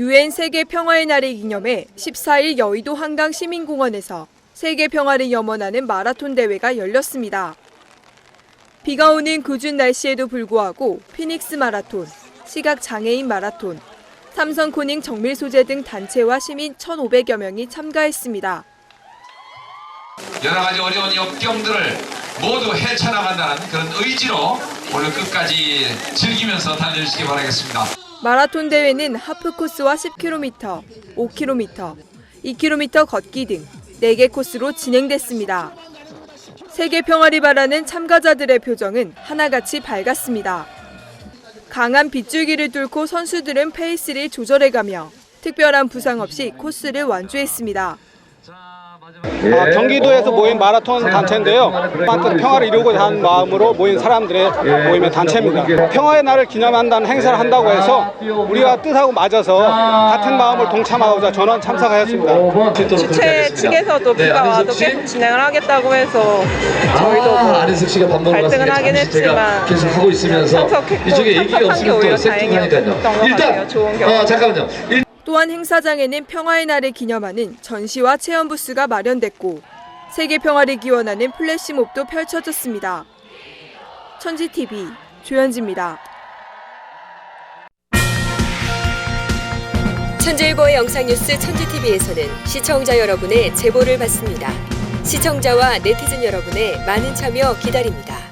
유엔 세계 평화의 날을 기념해 14일 여의도 한강 시민공원에서 세계 평화를 염원하는 마라톤 대회가 열렸습니다. 비가 오는 궂은 날씨에도 불구하고 피닉스 마라톤, 시각 장애인 마라톤, 삼성 코닝 정밀 소재 등 단체와 시민 1,500여 명이 참가했습니다. 여러 가지 어려운 역경들을 모두 헤쳐나간다는 그런 의지로 오늘 끝까지 즐기면서 달려주시기 바라겠습니다. 마라톤 대회는 하프 코스와 10km, 5km, 2km 걷기 등 4개 코스로 진행됐습니다. 세계 평화를 바라는 참가자들의 표정은 하나같이 밝았습니다. 강한 빗줄기를 뚫고 선수들은 페이스를 조절해가며 특별한 부상 없이 코스를 완주했습니다. 아, 경기도에서 모인 마라톤 단체인데요. 평화를 이루고자 하는 마음으로 모인 사람들의 모임의 단체입니다. 평화의 날을 기념한다는 행사를 한다고 해서 우리가 뜻하고 맞아서 같은 마음을 동참하고자 전원 참석하였습니다. 주최 측에서도 비가 와도 계속 진행을 하겠다고 해서 저희도 뭐 아, 안혜석 씨가 밥 먹으러 갈등은 하긴 했지만 계속 하고 있으면서 참석했고 이쪽에 얘기가 없으면 오히려 또 세팅하니까요. 일단. 어, 잠깐만요. 일, 또한 행사장에는 평화의 날을 기념하는 전시와 체험 부스가 마련됐고 세계 평화를 기원하는 플래시몹도 펼쳐졌습니다. 천지TV 조현지입니다. 천재일보의 영상뉴스 천지TV에서는 시청자 여러분의 제보를 받습니다. 시청자와 네티즌 여러분의 많은 참여 기다립니다.